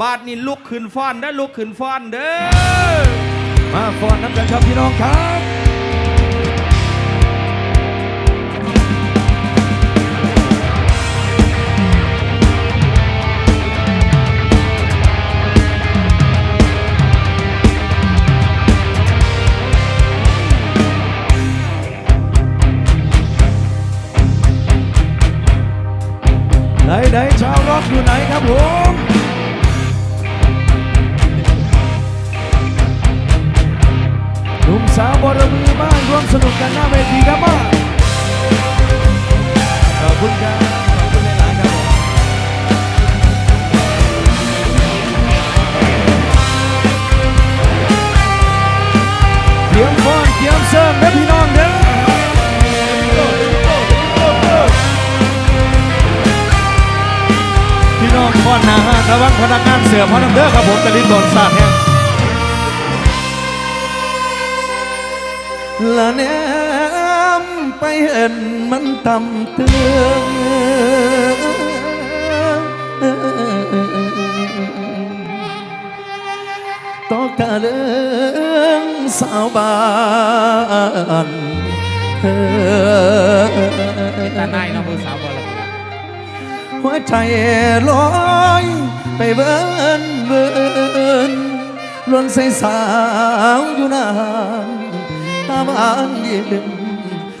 บาทนี่ลุกขึ้นฟ้อนได้ลุกขึ้นฟ้อนเด้อมาฟอนน้ำกันครับพี่น้องครับไหนไหนชาวร็อกอยู่ไหนครับผม ร่วมสนุกกันหน้าเวทีครับมาขอบคุณครับขอบคุณหลายๆครับเตรียมฟ้อนเตรียมเสิร์ฟนะพี่น้องเด้อพี่น้องก่อนนะฮะระวังพนักงานเสือพอน้ำเด้อครับผมตะลินโดนสาดแห้ง ไปเห็นมันต่ำเตือนต่อกะเรื่องสาวบ้านเธ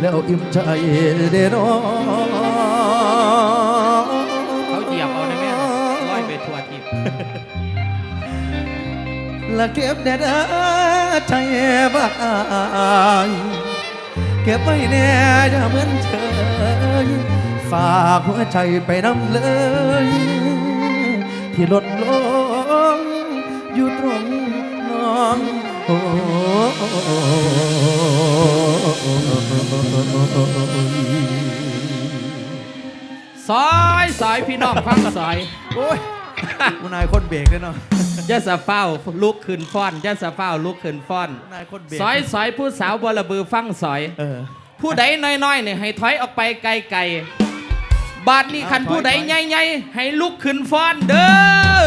แล้วอิ่มใจเด้อน้อเขาเหยียบเอาได้ไหมร้อยไปทั่วทิพย์และเก็บแน่เด้อใจบ้านเก็บไว้แน่อย่าเหมือนเธอฝากหัวใจไปนำเลย ที่หล่นลงอยู่ตรง ซอยซอยพี่น้องฟังซอยโอ้ยคุณนายคนเบรกเลยเนาะยะสะเฝ้าลุกขึ้นฟ้อนยะสะเฝ้าลุกขึ้นฟ้อนคุณนายคนเบรกซอยซอยผู้สาวบละบือฟังซอยเออผู้ใดน้อยๆเนี่ยให้ถอยออกไปไกลๆบาทนี้คันอ่าถอยผู้ใดถอยใหญ่ๆให้ลุกขึ้นฟ้อนเด้อ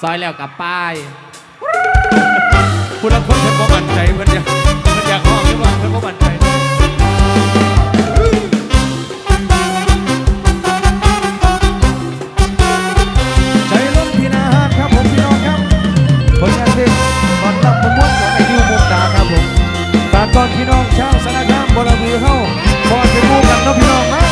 ซอยแล้วกับป้ายคุณละคนเพิ่นบ่มั่นใจเพิ่นอยากเพิ่นอยากห้องหรือว่าเพิ่นบ่มั่นใจใจ พี่น้องชาวสารคามบรบือเฮาพอเป็นหมู่กันเนาะพี่น้องนะ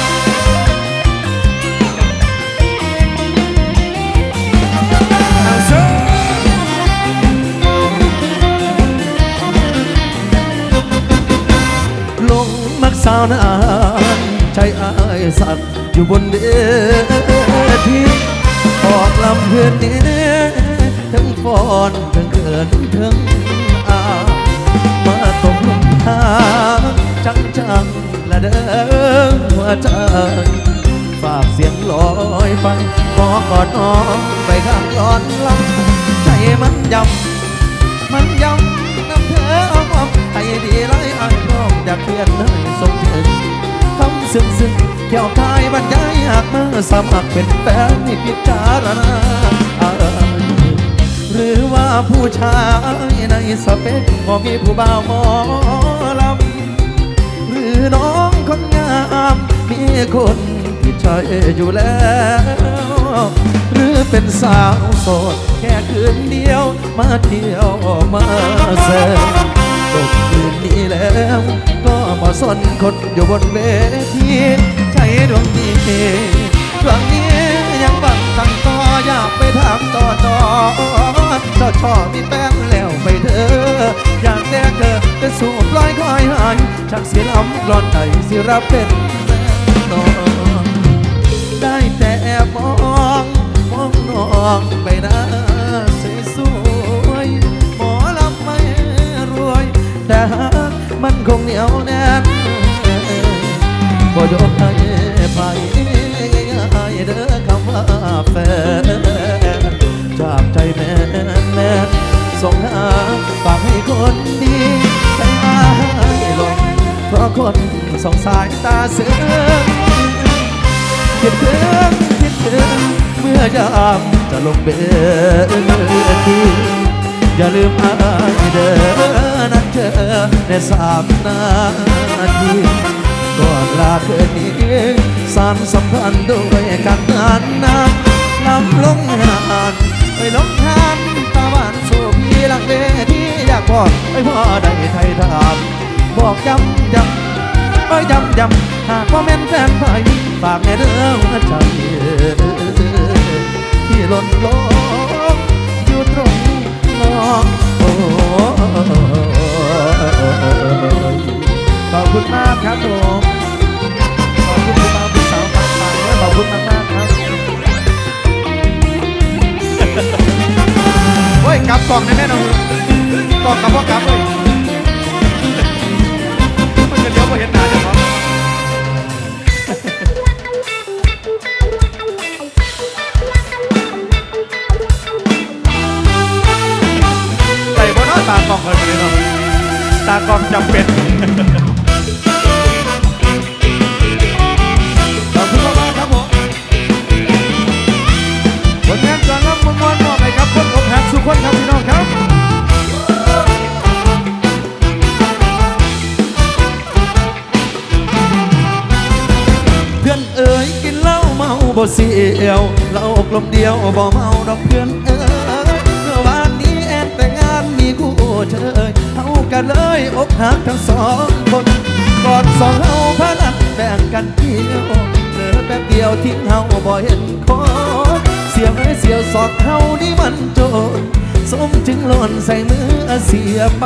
ลงมักสาวนานใจอายสัตว์อยู่บนเวทีออกลำเพื่อนนี้ทั้งฟอนทั้งเขินทั้ง ใจ ฝากเสียงลอยไปขอกอดน้องไปข้างย้อนลังใจมันยำ มันยำน้ำเธอเอมองให้ดีไรไอ้น้องอยากเปลี่ยนให้สมถึงคำซึ้งซึ้งเกี่ยวกายบรรยายหากมาสมัครเป็นแฟนให้พิจารณาหรือว่าผู้ชายในสเปคบ่มีผู้บ่าวมอลำ มีคนที่ใช่อยู่แล้ว หรือเป็นสาวโสด แค่คืนเดียวมาเที่ยวมาเซลตกคืนนี้แล้ว ก็มาสนคนอยู่บนเวทีใจดวงนี้ดวงนี้ยังบังตั้งต่ออยากไปถามต่อต่อจ้าชอบมีแฟนแล้วไปเถอะอยากแต่เธอจะสูบลอยคอยหายชักเสียลำกลอนใจสิรับเป็น แต่มอง มองน้องไปหน้าสวยหมอลำไม่รวยแต่มันคงเหนียวแน่นบ่ยกให้ไปง่ายๆเด้อคำว่าแฟนจากใจแม่แม่ส่งหาฝากให้คนดีใจอายลงเพราะคนสองสายตาเสือ คิดถึงคิดถึงเมื่อยามจะลงเบทีอย่าลืมอายเด้อนัดเจอในสามนาทีก่อนลาคืนนี้สารสัมพันธ์ด้วยกันนานนานลำลงหานไปลงหานตาบ้านสู่พี่หลังเวทีอยากบอกให้พ่อได้ไทยถามบอกย้ำย้ำเอ้ยยำยำ หากว่าแม่นแฟนไปฝากแม่เด้อหัวใจที่หล่นลงอยู่ตรงนอกโอ้ขอบคุณมากครับผมขอบคุณคุณมาคุณสาวฝากฝากและขอบคุณมากมากครับเฮ้ยกลับกล่องได้แน่น้อนกล่องกับพ่อกลับเลย ตากล่องจำเป็นขอบคุณมากมากๆครับผมผลงานก่อนรับมวลๆมอบให้ครับคนอกหักสุขคนครับพี่น้องครับเพื่อนเอ๋ยกินเหล้าเมาบ่เสียวเหล้ากลมเดียวบ่เมาดอกเพื่อน กันเลยอกหักทั้งสองคนก่อนสองเฮาพานัดแบ่งกันเที่ยวเหลือแป๊บเดียวทิ้งเฮาบ่เห็นคนเสียวเอ้เสียวสอกเฮานี่มันโจรสมจึงหล่นใส่มือเสียไป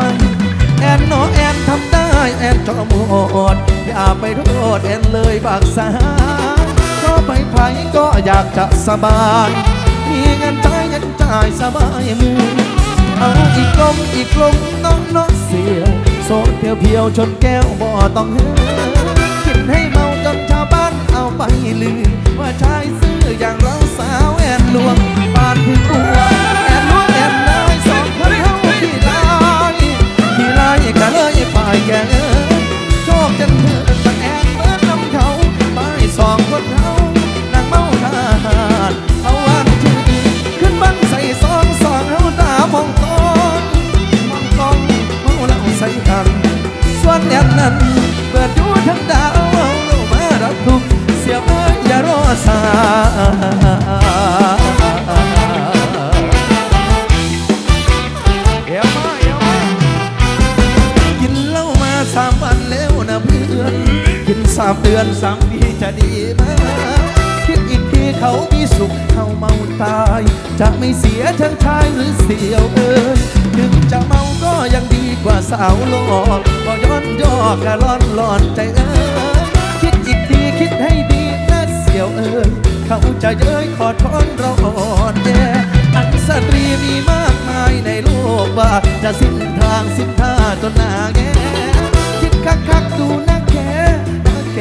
แอนโนแอนทำได้แอนจอมโหดอย่าไปโทษแอนเลยบากษาก็ไปไผก็อยากจะสบายมีเงินใช้เงินจ่ายสบายมือ เอาอีกลมอีกลมน้องน้องเสียโซดเพียวเพียวชนแก้วบ่ต้องเฮ้กินให้เมาจนชาวบ้านเอาไปลืมว่าชายซื่ออย่างเราสาวแอนลวงปานถึงตัวแอนลวงแอนนายสองคนเฮาที่ลายที่ไล่ก็เลยไปแก อกกะร้อนร้อนใจเอ้ยคิดอีกทีคิดให้ดีนะเสียวเอ้ยเขาจะเย้ยขอทอนเราอ่อนแออันสตรีมีมากมายในโลกว่าจะสิ้นทางสิ้นท่าจนหนาแงคิดคักคักดูนะแกนะแก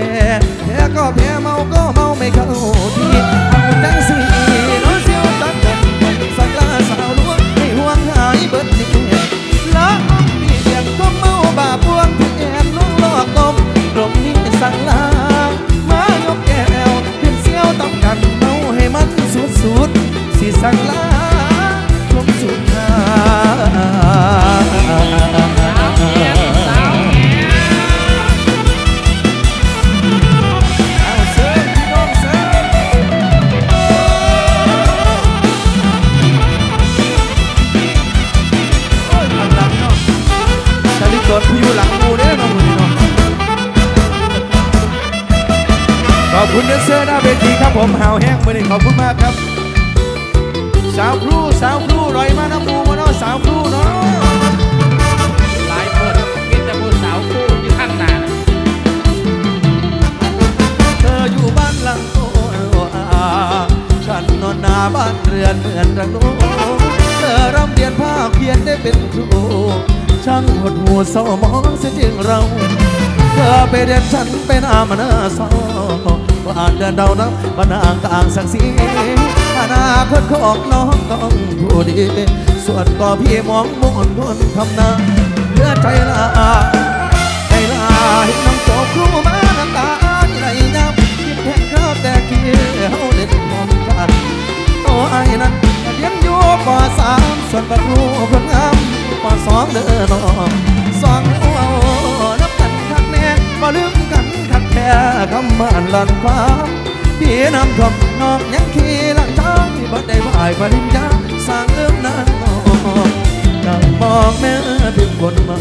แพ้ก็แพ้เมาก็เมาไม่เข้าทีเอาจังสิ สิสั่งลาชมสุดท้ายเอาเสิร์ฟพี่น้องเสิร์ฟโอ้ยทำหลังเนาะชาลิกดผู้อยู่หลังกูเด้อน้องคนนี้เนาะขอบคุณเดนเซอร์หน้าเวทีครับผมหาวแห้งมือนี้ขอบคุณมากครับ สาวครูสาวครูลอยมาน้ำมูมาเนาะสาวครูเนาะหลายคนมีแต่ผู้สาวคู่อยู่ข้างหน้านะเธออยู่บ้านหลังโตอาฉันนอนหน้าบ้านเรือนเหมือนรังโนเธอร่ำเรียนภาคเพียนได้เป็นครูช่างหดหูเศร้ามองเสียจริงเรา เธอไปเรียนฉันเป็นอามานาสอว่า อ่านเดือนดาวนับบันางต่างสักสีอนาคตของน้องต้องผู้ดี ส่วนก็พี่มองมุ่นทนคำนาเลือใจลาให้ลาให้น้องจบครูมาน้ำตาไหลยับคิดแทนเขาแต่กี้เฮาเล่นมองกันโอ้ไอ้นั้นนประตูเพิ่งงามมาสองเด้อน้องสองหัว คำมันลันฟ้าพี่น้ำท่วมน้องยังขี่หลังช้างบ่ได้บ่ายปริญญาสร้างเอื้อมนางน้องนั่งมองแม่พิมพ์บนไม้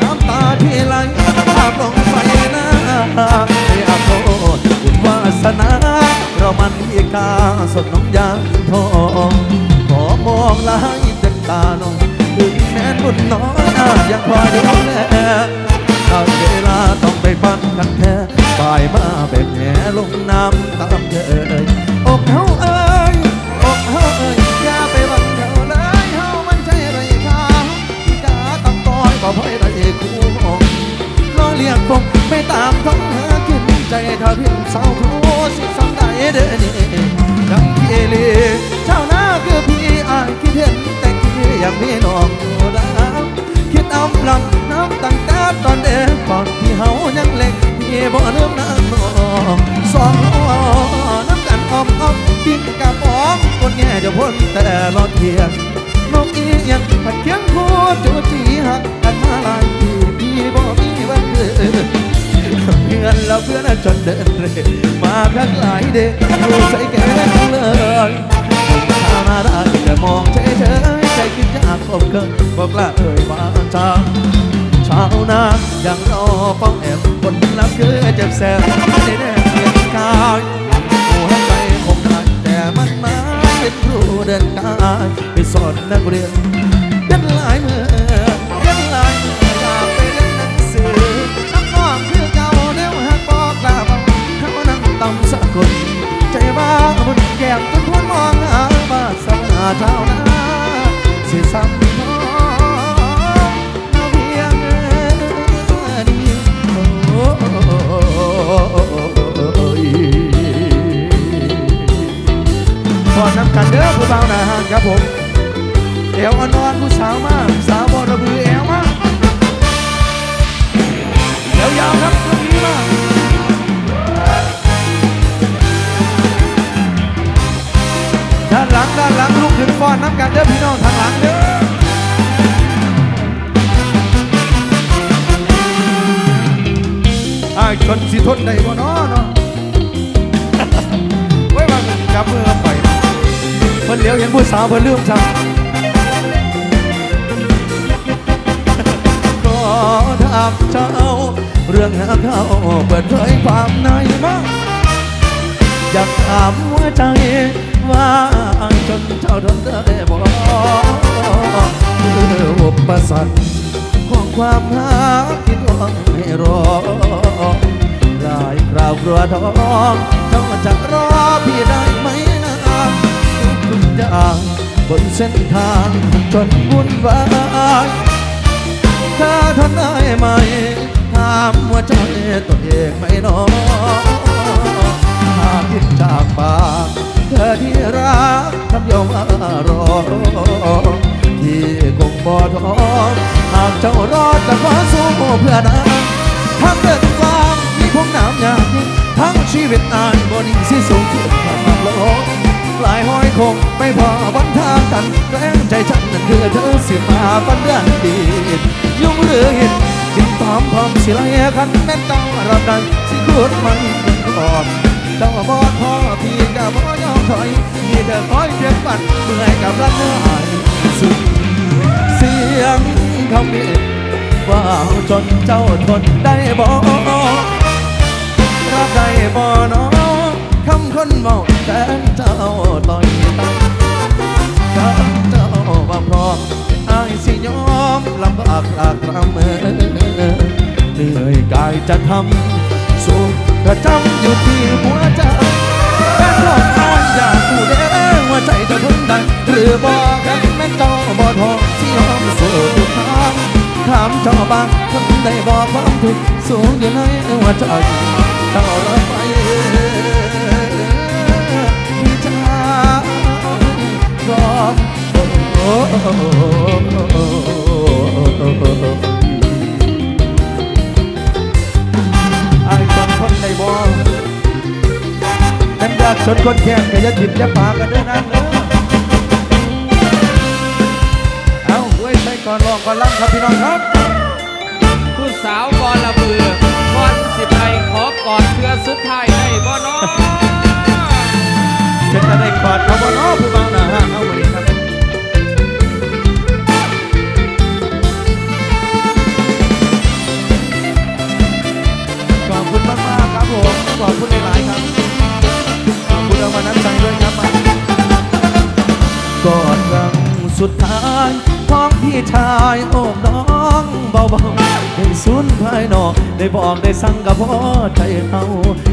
น้ำตาที่ไหลอาบลงไปหน้าไม่อาโทษบุญวาสนา เรามันอีกาสดน้องยางทองขอมองลายเต็มตาน้องถึงแม้นบุญน้อยอยังคอยดูแลถ้าเวลาต้องไปฟันกันแท้ายมาเป็นแหลงน้ำตามเธอเอ้ยอกเฮาเอ้ยอกเฮาเอ้ยอย่าไปหวังเท่าเลยเฮามันใจไรค่ะกาตำต้อยก็พ่อยไรคู่มองรอเรียกผมไม่ตามท้องเฮากินใจเธอพิมพ์สาวครูสิสังได้เด้อนี่ จนเดินเร่มาพักหลายเด็กดูใส่แก่เลยผมชาวนาได้แต่มองเฉยเฉยใจคิดอยากพบเกินบอกละเอ่ยว่าจางชาวนายังรอป้องแอบคนรับคือเจ็บแสบไม่ได้แน่เพียงกายหัวใจคงได้แต่มันมาเป็นครูเดินกายไปสอนนักเรียน บนแก้มจนพ้นมองหาบ้านสนาเจ้านาสิซ้ำน้องนาเพียงนี้โอ้ยพอน้ำกันเด้อผู้บ่าวหนาหางครับผมเอวอ่อนๆผู้สาวมากสาวบอระบือ นสิทนได้บ่เนาะเนาะไว้วางจับมือไปเพิ่นเหลียวเห็นผู้สาวเพิ่นลืมซ้ำก็ถามเจ้าเรื่องหาเขาเปิดเผยความในมาอยากถามหัวใจว่าจนเจ้าทนได้บ่คืออุปสรรคของความหาคิดหวังให้รอ หลายคราวกลัวท้องเจ้าจะรอพี่ได้ไหมนะทุกอย่างบนเส้นทางจนวุ่นวายถ้าทนได้ไหมถามว่าใจตัวเองไม่น้อยหากคิดจากปากเธอที่รักทำยอมอารอที่คงบ่ท้อหากเจ้ารอดจะขอสู้เพื่อนะทั้งเดินกวกน้ำ ยากยิ่งทั้งชีวิตอายบนสิสูงเทียบกับโลกหลายห้อยคงไม่พอวันทางกันแรงใจฉันนั่นคือเธอสิมาปันเดือนดียุ่งหรือเห็นจิตตอมพร้อมสิไลคันแม่นต้องรับได้สิคูดมันก่อนเจ้าบอดพ่อพี่กับพ่อยอมถอยมีเธอคอยเพียงปันเมื่อยกับรักเนื้อหายสุดเสียงคำนี้ว่าจนเจ้าทนได้บ่ รับได้บ่น้องคำคนเมาแต่เจ้าต่อยตังถ้าเจ้าว่าพร้อมอายสิยอมลำบากลากรำเอเหนื่อยกายจะทำสุขกระจำอยู่ที่หัวใจแค่รอบอายอยากผู้เด้ว่าใจจะทนได้หรือบอกกันแม่เจ้าบ่ทอที่ยอมสู้ทุกทางถามเจ้าบ้างคนได้บอกความทุกข์สูงอยู่ในหัวใจเจ้า ไอ้คนคนในบ่เป็นยากจนคนแค้นก็จะถิดจะปากกันเด้อนั่งเด้ออนร้องก่อนล่ำครับพี่น้องครับผู้สาวบอละเบือก่อนสิไปขอกอดเพื่อสุดท้ายได้บ่น้อเป็นตะเด็กกอดเขาบ่เน้อผู้บ่าวหน้าห้างเอาวันนี้ครับ ขอบคุณหลายๆครับ ขอบคุณรางวัลน้ำใจด้วยครับกอดครั้งสุดท้ายของพี่ชายโอบน้องเบาๆได้สุนภายนอกได้บอกได้สั่งกับพ่อใจเอา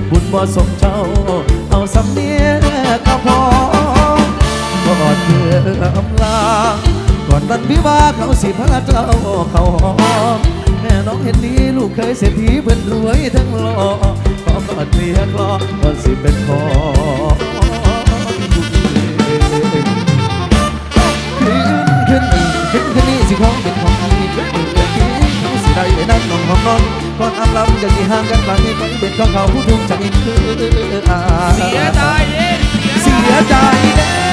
บุญบ่สมเจ้า เอาสำเนียก็พอกอดเพื่ออำลาก่อนวันวิวาเขาสิพาเจ้าเขาหอม แม่น้องเห็นดีลูกเคยเศรษฐีเพิ่นรวยทั้งหล่อขอกอดเคลียร์คลอก่อนสิเป็นขอขึ้นขึ้นขึ้นขึ้นนี่สิของเป็นของนี่เมื่อกี้เขาสิได้ไปนั่งนองห้องนอนก่อนอำลำจะกี่ห่างกันกลไปเป็นของเขาผู้ถูกใจคืออาเสียดายเด้เสียใจเด้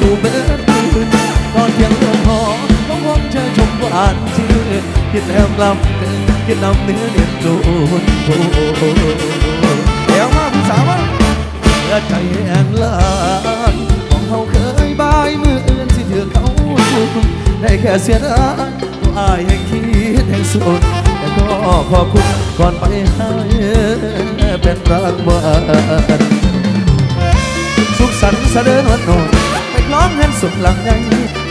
จูบเบิดคืนตอนเพียงเรื่องหอเขาคงเจอชมหวานชื่นคิดแล้วกลับถึงคิดนำเนื้อเด็ดโดนโอ้เดี๋ยวมาผู้สาวมาเมื่อใจแอนลานของเขาเคยบายมืออื่นสิถือเขาสุดได้แค่เสียดายตัวอายแห่งคิดแห่งสุดแต่ก็ขอบคุณก่อนไปให้เป็นรางวัลสุขสันต์เสด็จวันโนน ร้องเงินสุดหลังใหญ่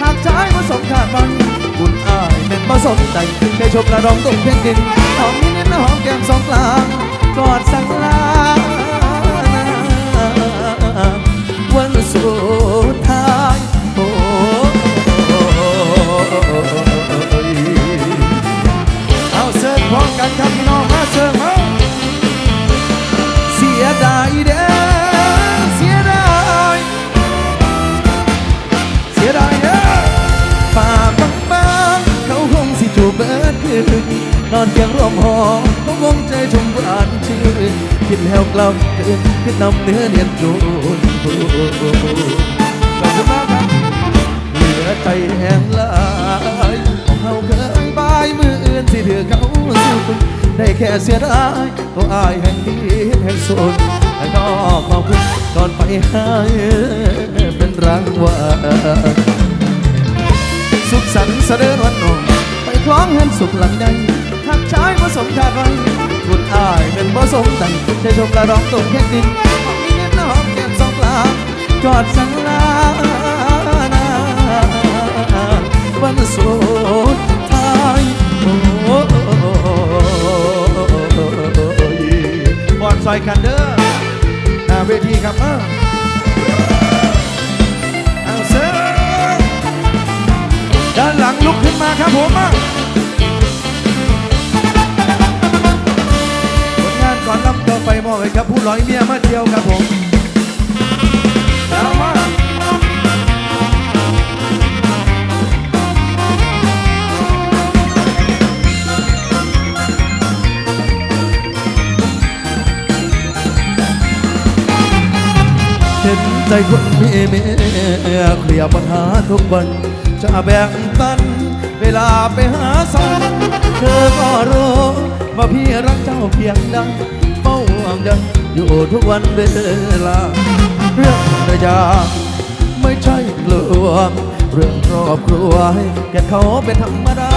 หากใจมาสมขาดมันบุญอายเป็นผสมใจได้ชมระดองตกเพียงดินหอมนิดนิดหอมแก้มสองกลางกอดสักลา นคิดนำเนื้อเนียนโดนขอบคุณมากครับเหลือใจแห้งลายของเขาเคยบายมืออื่นสิถือเขาสุดได้แค่เสียดายตัวอายแห่งดีแห่งสุดแต่ก็ขอบคุณก่อนไปให้เป็นรางวัลสุขสันต์เสด็จวันโนนไปคล้องเห็นสุขหลังใดหากชายผสมคาดไว้ บุญอายเป็นผสมดังใจชมกระดองตกแค่ดินหอมนิดนิดน้องแก้มสองลางกอดสังลาวันสุดท้ายโอ้ยบอลซอยกันเด้อหน้าเวทีครับเออเอาเสิร์ฟด้านหลังลุกขึ้นมาครับผมมา อไปมอบให้ครับผู้ร้อยเมียมาเที่ยวครับผมเอามาเห็นใจคนมีเมียเคลียร์ปัญหาทุกวันจะแบ่งปันเวลาไปหาสองเธอก็รู้ว่าพี่รักเจ้าเพียงใด วงดังอยู่ทุกวันเวลา เรื่องระยะไม่ใช่กลัวเรื่องครอบครัวให้แก่เขาเป็นธรรมดา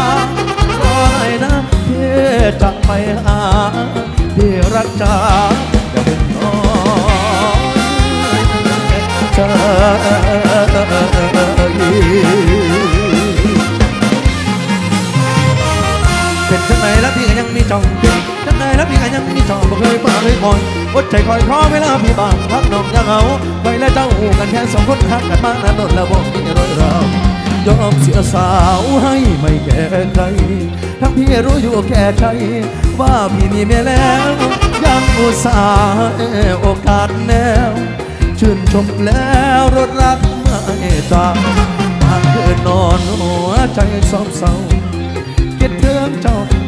ให้นะพี่จะไปหาพี่รักจาอย่าเป็นน้อยใจเป็นจังไหนแล้วพี่ก็ยังมีจัง แล้วพี่ก็ยังมีจองบ่เคยมาเลยคอยอดใจคอยคอเวลาพี่บางพักน้องยังเอาไปและเจ้าหูกันแค่สองคนหักกันมานานนนแล้วบอกมีรอยรายอมเสียสาวให้ไม่แก่ใครทั้งพี่รู้อยู่แก่ใจว่าพี่มีเมียแล้ว ยังอุตส่าห์โอกาสแนวชื่นชมแล้วรถรักไม่ตามบางคืนนอนหัวใจซ้อบเศร้า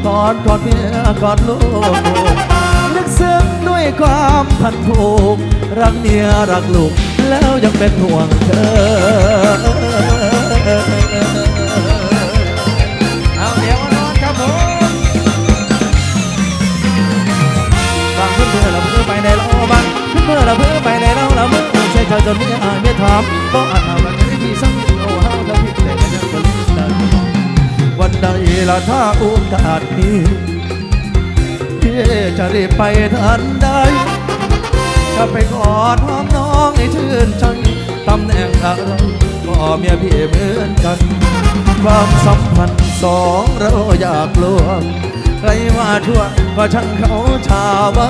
กอดกอดเมียกอดลูก นึกซึ้งด้วยความพันผูก รักเมียรักลูก แล้วยังเป็นห่วงเธอ เอาเดี๋ยวนอนครับผมบางเพื่อนเพื่อนเราเพื่อไปในเราบางเพื่อนเพื่อนเราเพื่อไปในเราเราเมื่อใช่ชาจนไม่อายไม่ถามก็อาจเอาแบบนี้ที่สัง ใดละถ้าโอกาสมีพี่จะรีบไปทันใดจะไปกอดหอมน้องให้ชื่นใจตำแหน่งอะไรก็เมียพี่เหมือนกัน ความสัมพันธ์สองเราอยากลวงใครมาทั่วก็ช่างเขาชาวบ้า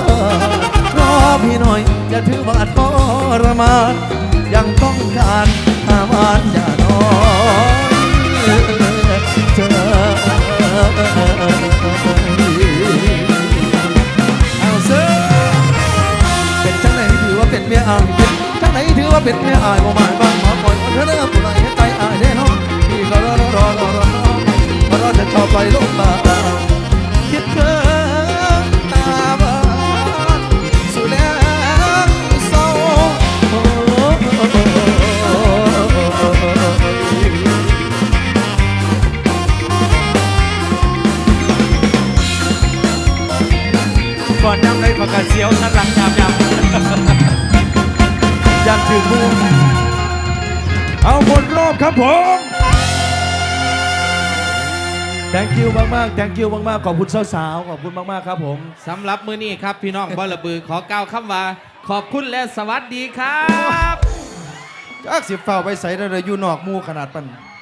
รอพี่หน่อย อย่าถือว่าทรมานยังต้องการหามานอย่า เอาเสเป็นจังไหนถือว่าเป็นเมียอายเป็นจังไหนถือว่าเป็นเมียอายบ่หมายบางหมาปล่อยเธอเริ่มผู้ใดให้ใจอายได้น้องพี่ก็รอรอรอรอรอรอรอจะชอบไปลงมา ครับผม thank you มากมากๆ thank you มากมากๆขอบคุณสาวๆขอบคุณมากมากๆครับผม สำหรับมื้อนี้ครับพี่น้องบอระบือขอกล่าวคำว่า ขอบคุณและสวัสดีครับ จากสิบเฝ้าไปใส่ได้เลยอยู่นอกหมู่ขนาดปัน